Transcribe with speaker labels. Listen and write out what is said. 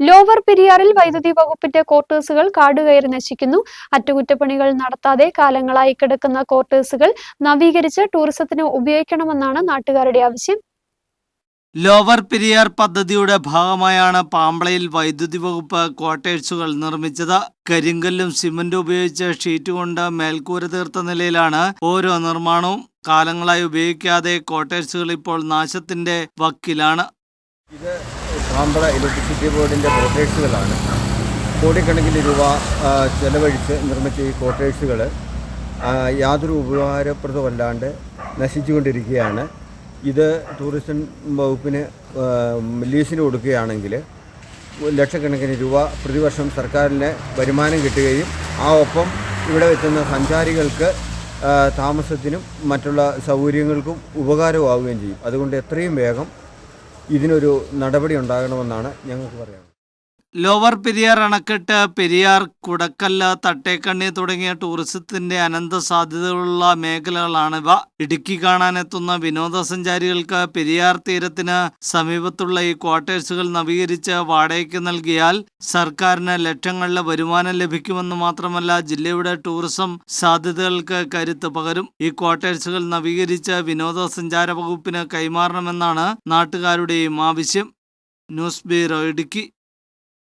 Speaker 1: Lower പെരിയാറിൽ വൈദ്യുതി വകുപ്പിന്റെ ക്വാർട്ടേഴ്സുകൾ കാടുകയറി നശിക്കുന്നു. അറ്റകുറ്റപ്പണികൾ നടത്താതെ കാലങ്ങളായി കിടക്കുന്ന ക്വാർട്ടേഴ്സുകൾ നവീകരിച്ച് ടൂറിസത്തിന് ഉപയോഗിക്കണമെന്നാണ് നാട്ടുകാരുടെ ആവശ്യം.
Speaker 2: ലോവർ പെരിയാർ പദ്ധതിയുടെ ഭാഗമായാണ് പാമ്പളയിൽ വൈദ്യുതി വകുപ്പ് ക്വാർട്ടേഴ്സുകൾ നിർമ്മിച്ചത്. കരിങ്കല്ലും സിമന്റും ഉപയോഗിച്ച് ഷീറ്റ് കൊണ്ട് മേൽക്കൂര തീർത്ത നിലയിലാണ് ഓരോ നിർമ്മാണവും. കാലങ്ങളായി ഉപയോഗിക്കാതെ ക്വാർട്ടേഴ്സുകൾ ഇപ്പോൾ നാശത്തിന്റെ വക്കിലാണ്.
Speaker 3: പാമ്പള ഇലക്ട്രിസിറ്റി ബോർഡിന്റെ ക്വാർട്ടേഴ്സുകളാണ് കോടിക്കണക്കിന് രൂപ ചെലവഴിച്ച് നിർമ്മിച്ച ഈ ക്വാർട്ടേഴ്സുകൾ യാതൊരു ഉപകാരപ്രദമല്ലാണ്ട് നശിച്ചുകൊണ്ടിരിക്കുകയാണ്. ഇത് ടൂറിസം വകുപ്പിന് ലീസിന് കൊടുക്കുകയാണെങ്കിൽ ലക്ഷക്കണക്കിന് രൂപ പ്രതിവർഷം സർക്കാരിന് വരുമാനം കിട്ടുകയും ആ ഒപ്പം ഇവിടെ എത്തുന്ന സഞ്ചാരികൾക്ക് താമസത്തിനും മറ്റുള്ള സൗകര്യങ്ങൾക്കും ഉപകാരമാവുകയും ചെയ്യും. അതുകൊണ്ട് എത്രയും വേഗം ഇതിനൊരു നടപടി ഉണ്ടാകണമെന്നാണ് ഞങ്ങൾക്ക് പറയാനുള്ളത്.
Speaker 2: ലോവർ പെരിയാർ അണക്കെട്ട് പെരിയാർ കുടക്കല്ല് തട്ടേക്കണ്ണി തുടങ്ങിയ ടൂറിസത്തിന്റെ അനന്ത സാധ്യതകളുള്ള മേഖലകളാണിവ ഇടുക്കി കാണാനെത്തുന്ന വിനോദസഞ്ചാരികൾക്ക് പെരിയാർ തീരത്തിന് സമീപത്തുള്ള ഈ ക്വാർട്ടേഴ്സുകൾ നവീകരിച്ച് വാടകയ്ക്ക് നൽകിയാൽ സർക്കാരിന് ലക്ഷങ്ങളുടെ വരുമാനം ലഭിക്കുമെന്ന് മാത്രമല്ല ജില്ലയുടെ ടൂറിസം സാധ്യതകൾക്ക് കരുത്ത് പകരും. ഈ ക്വാർട്ടേഴ്സുകൾ നവീകരിച്ച് വിനോദസഞ്ചാര വകുപ്പിന് കൈമാറണമെന്നാണ് നാട്ടുകാരുടെയും ആവശ്യം. News bureau Idukki.